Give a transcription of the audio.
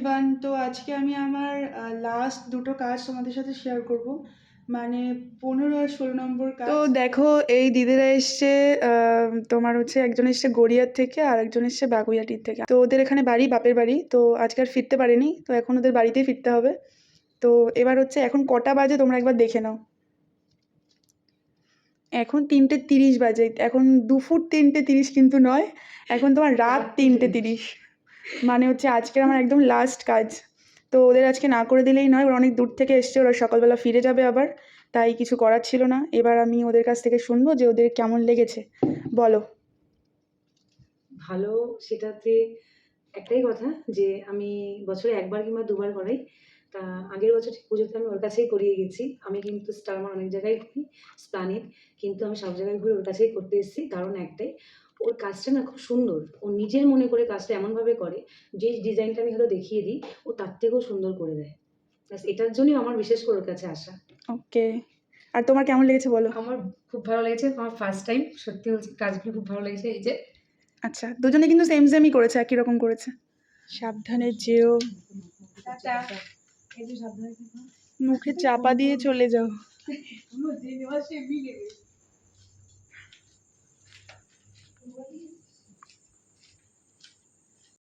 Everyone তো আজকে আমি আমার লাস্ট দুটো কাজ তোমাদের সাথে শেয়ার করব। মানে পনেরো আর ষোলো নম্বর কাজ তো দেখো, এই দিদিরা এসছে তোমার হচ্ছে একজন এসছে গড়িয়ার থেকে, আর একজন এসছে বাগুইয়াটির থেকে। তো ওদের এখানে বাড়ি, বাপের বাড়ি, তো আজকে আর ফিরতে পারেনি, তো এখন ওদের বাড়িতেই ফিরতে হবে। তো এবার হচ্ছে এখন কটা বাজে তোমরা একবার দেখে নাও। এখন তিনটে তিরিশ বাজে, এখন দুপুর তিনটে তিরিশ কিন্তু নয়, এখন তোমার রাত তিনটে তিরিশ। মানে হচ্ছে আজকের আমার একদম লাস্ট কাজ। তো ওদের আজকে না করে দিলেই নয়, ওরা অনেক দূর থেকে এসছে, ওরা সকালবেলা ফিরে যাবে আবার। তাই কিছু করার ছিল না। এবার আমি ওদের কাছ থেকে শুনব যে ওদের কেমন লেগেছে। বলো। ভালো সেটাতে একটাই কথা যে আমি বছরে একবার কিংবা দুবার করাই। তা আগের বছর ঠিক পুজোতে আমি ওর কাছেই করিয়ে গেছি। আমি কিন্তু স্টারমার অনেক জায়গায় ঘুরি স্প্লানেট কিন্তু আমি সব জায়গায় ঘুরে ওর কাছেই করতে এসেছি কারণ একটাই। ওর কাজটা না খুব সুন্দর। ও নিজের মনে করে কাজটা এমনভাবে করে যে ডিজাইনটা আমি হয়তো দেখিয়ে দিই ও তার থেকেও সুন্দর করে দেয়। ব্যাস এটার জন্যই আমার বিশেষ করে ওর কাছে আসা। ওকে আর তোমার কেমন লেগেছে বলো? আমার খুব ভালো লেগেছে আমার ফার্স্ট টাইম সত্যি বলছি কাজগুলো খুব ভালো লেগেছে এই যে। আচ্ছা দুজনে কিন্তু সেম সেমই করেছে একই রকম করেছে। সাবধানে যেও। মুখে চাপা দিয়ে চলে যাও।